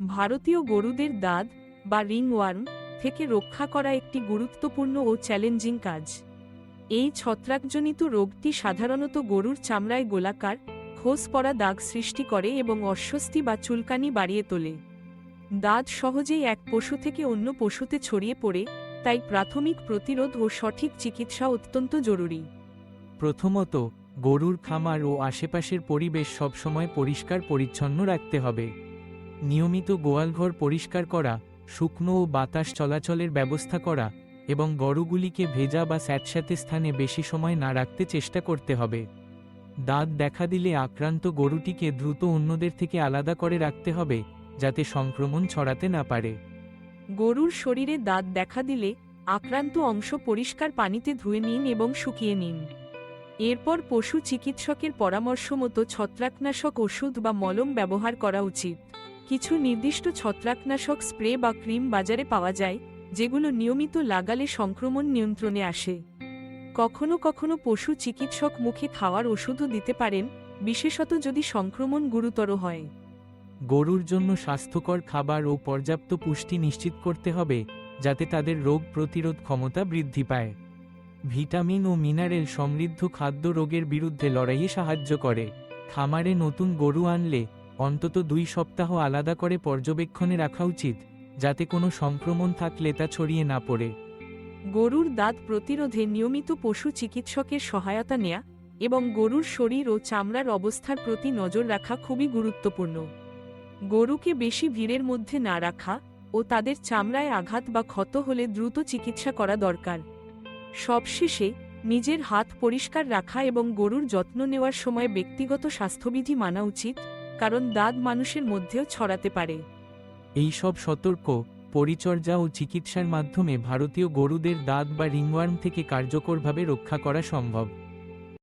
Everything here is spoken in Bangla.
ভারতীয় গরুদের দাঁত বা রিংওয়ার্ম থেকে রক্ষা করা একটি গুরুত্বপূর্ণ ও চ্যালেঞ্জিং কাজ। এই ছত্রাকজনিত রোগটি সাধারণত গরুর চামড়ায় গোলাকার খোস পড়া দাগ সৃষ্টি করে এবং অস্বস্তি বা চুলকানি বাড়িয়ে তোলে। দাঁত সহজেই এক পশু থেকে অন্য পশুতে ছড়িয়ে পড়ে, তাই প্রাথমিক প্রতিরোধ ও সঠিক চিকিৎসা অত্যন্ত জরুরি। প্রথমত, গরুর খামার ও আশেপাশের পরিবেশ সবসময় পরিষ্কার পরিচ্ছন্ন রাখতে হবে। নিয়মিত গোয়ালঘর পরিষ্কার করা, শুকনো ও বাতাস চলাচলের ব্যবস্থা করা এবং গরুগুলিকে ভেজা বা স্যাঁতস্যাঁতে স্থানে বেশি সময় না রাখতে চেষ্টা করতে হবে। দাঁত দেখা দিলে আক্রান্ত গরুটিকে দ্রুত অন্যদের থেকে আলাদা করে রাখতে হবে, যাতে সংক্রমণ ছড়াতে না পারে। গরুর শরীরে দাঁত দেখা দিলে আক্রান্ত অংশ পরিষ্কার পানিতে ধুয়ে নিন এবং শুকিয়ে নিন। এরপর পশু চিকিৎসকের পরামর্শ মতো ছত্রাকনাশক ওষুধ বা মলম ব্যবহার করা উচিত। কিছু নির্দিষ্ট ছত্রাকনাশক স্প্রে বা ক্রিম বাজারে পাওয়া যায়, যেগুলো নিয়মিত লাগালে সংক্রমণ নিয়ন্ত্রণে আসে। কখনো কখনো পশু চিকিৎসক মুখে খাওয়ার ওষুধও দিতে পারেন, বিশেষত যদি সংক্রমণ গুরুতর হয়। গরুর জন্য স্বাস্থ্যকর খাবার ও পর্যাপ্ত পুষ্টি নিশ্চিত করতে হবে, যাতে তাদের রোগ প্রতিরোধ ক্ষমতা বৃদ্ধি পায়। ভিটামিন ও মিনারেল সমৃদ্ধ খাদ্য রোগের বিরুদ্ধে লড়াইয়ে সাহায্য করে। খামারে নতুন গরু আনলে অন্তত দুই সপ্তাহ আলাদা করে পর্যবেক্ষণে রাখা উচিত, যাতে কোনো সংক্রমণ থাকলে তা ছড়িয়ে না পড়ে। গরুর দাঁত প্রতিরোধে নিয়মিত পশু চিকিৎসকের সহায়তা নেয়া এবং গরুর শরীর ও চামড়ার অবস্থার প্রতি নজর রাখা খুবই গুরুত্বপূর্ণ। গরুকে বেশি ভিড়ের মধ্যে না রাখা ও তাদের চামড়ায় আঘাত বা ক্ষত হলে দ্রুত চিকিৎসা করা দরকার। সবশেষে, নিজের হাত পরিষ্কার রাখা এবং গরুর যত্ন নেওয়ার সময় ব্যক্তিগত স্বাস্থ্যবিধি মানা উচিত কারণ দাঁত মানুষের মধ্যেও ছড়াতে পারে। এই সব সতর্ক, পরিচর্যা ও চিকিৎসার মাধ্যমে ভারতীয় গরুদের দাঁত বা রিংওয়ার্ম থেকে কার্যকরভাবে রক্ষা করা সম্ভব।